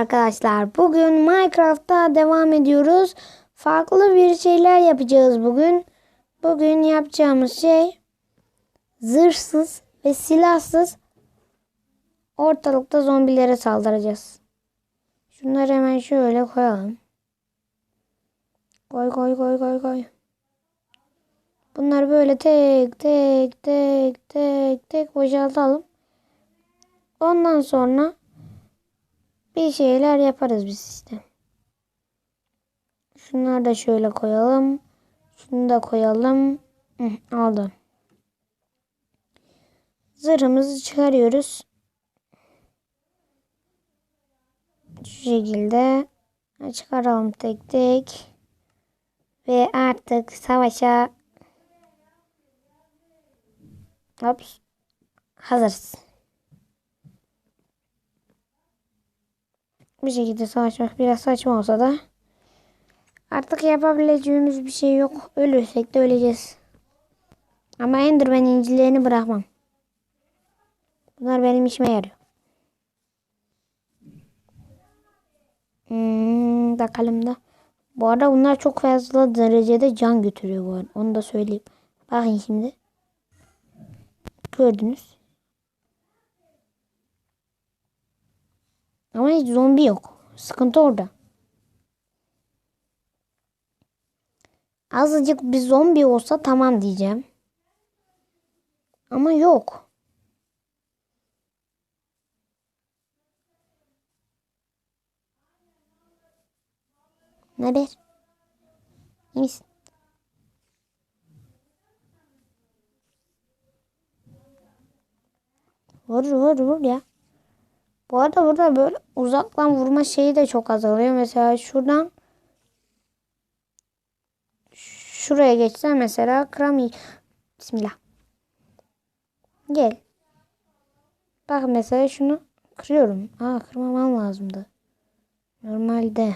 arkadaşlar. Bugün Minecraft'ta devam ediyoruz. Farklı bir şeyler yapacağız bugün. Bugün yapacağımız şey zırhsız ve silahsız ortalıkta zombilere saldıracağız. Şunları hemen şöyle koyalım. Koy koy koy koy koy. Bunları böyle tek tek tek tek tek boşaltalım. Ondan sonra bir şeyler yaparız biz işte. Şunları da şöyle koyalım. Şunu da koyalım. Hı, aldım. Zırhımızı çıkarıyoruz. Şu şekilde çıkaralım tek tek. Ve artık savaşa Ops. Hazırız. Bu şekilde savaşmak biraz saçma olsa da artık yapabileceğimiz bir şey yok. Ölürsek de öleceğiz. Ama Enderman incilerini bırakmam. Bunlar benim işime yarıyor. Hmm, bakalım da. Bu arada bunlar çok fazla derecede can götürüyor bu arada. Onu da söyleyeyim. Bakın şimdi. Gördünüz. Ama hiç zombi yok. Sıkıntı orada. Azıcık bir zombi olsa tamam diyeceğim. Ama yok. Ne haber? İyi misin? Vur vur vur ya. Bu arada burada böyle uzaktan vurma şeyi de çok azalıyor. Mesela şuradan şuraya geçsem mesela kıramay. Bismillah. Gel. Bak mesela şunu kırıyorum. Aa kırmamam lazımdı. Normalde.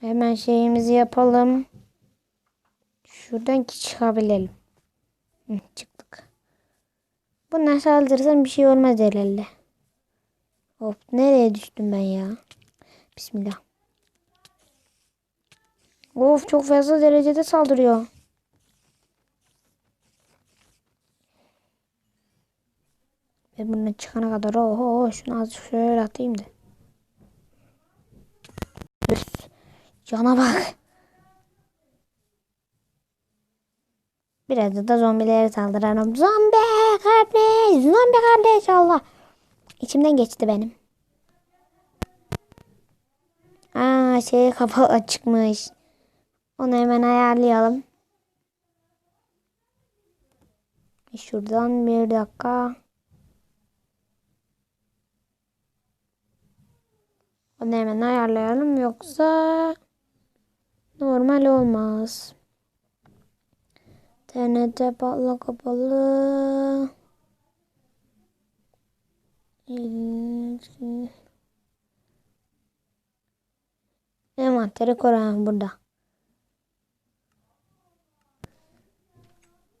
Hemen şeyimizi yapalım. Şuradan ki çıkabilelim. Çıktık. Bunlar saldırırsan bir şey olmaz herhalde. Hop nereye düştüm ben ya? Bismillah. Of çok fazla derecede saldırıyor. Ve bundan çıkana kadar oho şunu azıcık şöyle atayım da. Üf, cana bak. Biraz da zombilere saldıralım. Zombi kardeş, zombi kardeş Allah. İçimden geçti benim. Aa şey kapalı açıkmış. Onu hemen ayarlayalım. Şuradan bir dakika. Onu hemen ayarlayalım yoksa normal olmaz. TNT patla kapalı. Envanteri koyalım burada.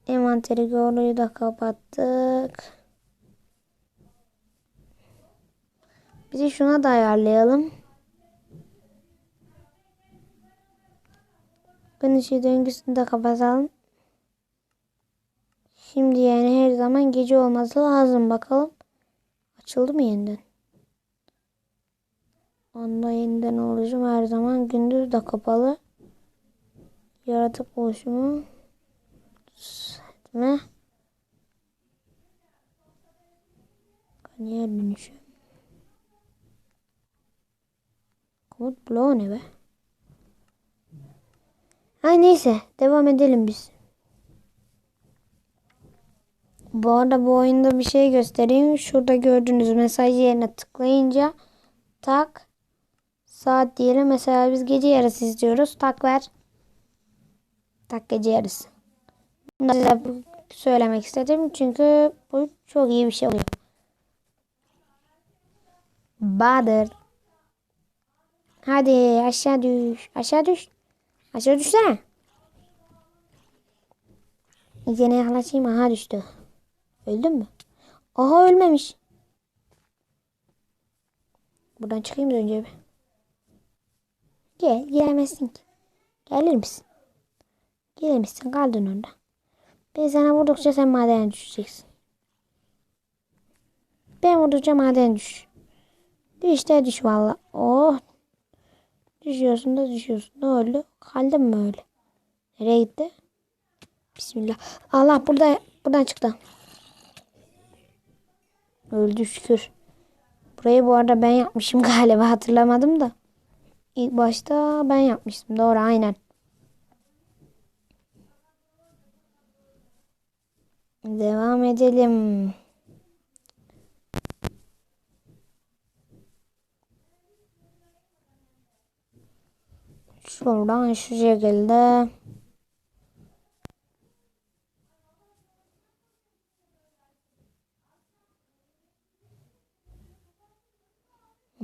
Envanteri koruyu da kapattık. Bizi şuna da ayarlayalım. Güneşi döngüsünü de kapatalım. Şimdi yani her zaman gece olması lazım. Bakalım. Açıldı mı yeniden? Onda yeniden oluşum her zaman gündüz de kapalı. Yaratık oluşumu. Etme. Kaniyer dönüşü. Komut bloğu ne be? Ay neyse devam edelim biz. Bu arada bu oyunda bir şey göstereyim. Şurada gördüğünüz mesaj yerine tıklayınca tak saat diyelim. Mesela biz gece yarısı izliyoruz. Tak ver. Tak gece yarısı. Bunu size söylemek istedim. Çünkü bu çok iyi bir şey oluyor. Bahadır. Hadi aşağı düş. Aşağı düş. Aşağı düşsene. Yine yaklaşayım. Aha düştü. Öldün mü? Aha ölmemiş. Buradan çıkayım da önce bir. Gel. Gelemezsin ki. Gelir misin? Gelir misin? Kaldın orada. Ben sana vurdukça sen madene düşeceksin. Ben vurdukça maden düş. Düş de düş valla. Oh. Düşüyorsun da düşüyorsun. Ne oldu? Kaldın mı öyle? Nereye gitti? Bismillah. Allah burada buradan çıktı. Öldü şükür. Burayı bu arada ben yapmışım galiba hatırlamadım da. İlk başta ben yapmıştım. Doğru aynen. Devam edelim. Şuradan şu şekilde.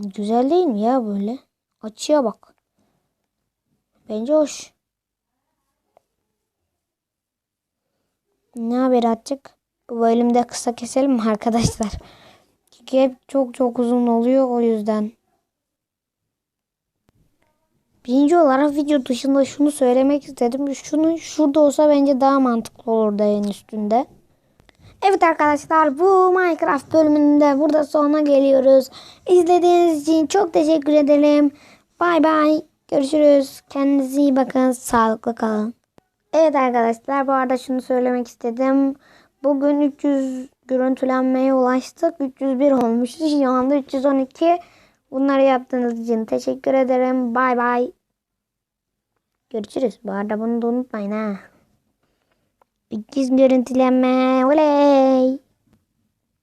Güzel değil mi ya böyle? Açıya bak. Bence hoş. Ne haber atacak? Bu bölümde kısa keselim mi arkadaşlar? Çünkü hep çok çok uzun oluyor o yüzden. Birinci olarak video dışında şunu söylemek istedim. Şunu şurada olsa bence daha mantıklı olurdu en üstünde. Evet arkadaşlar bu Minecraft bölümünde burada sonuna geliyoruz. İzlediğiniz için çok teşekkür ederim. Bay bay. Görüşürüz. Kendinize iyi bakın. Sağlıklı kalın. Evet arkadaşlar bu arada şunu söylemek istedim. Bugün 300 görüntülenmeye ulaştık. 301 olmuştu. Şu anda 312. Bunları yaptığınız için teşekkür ederim. Bay bay. Görüşürüz. Bu arada bunu da unutmayın ha. 300 görüntülenme. Oley.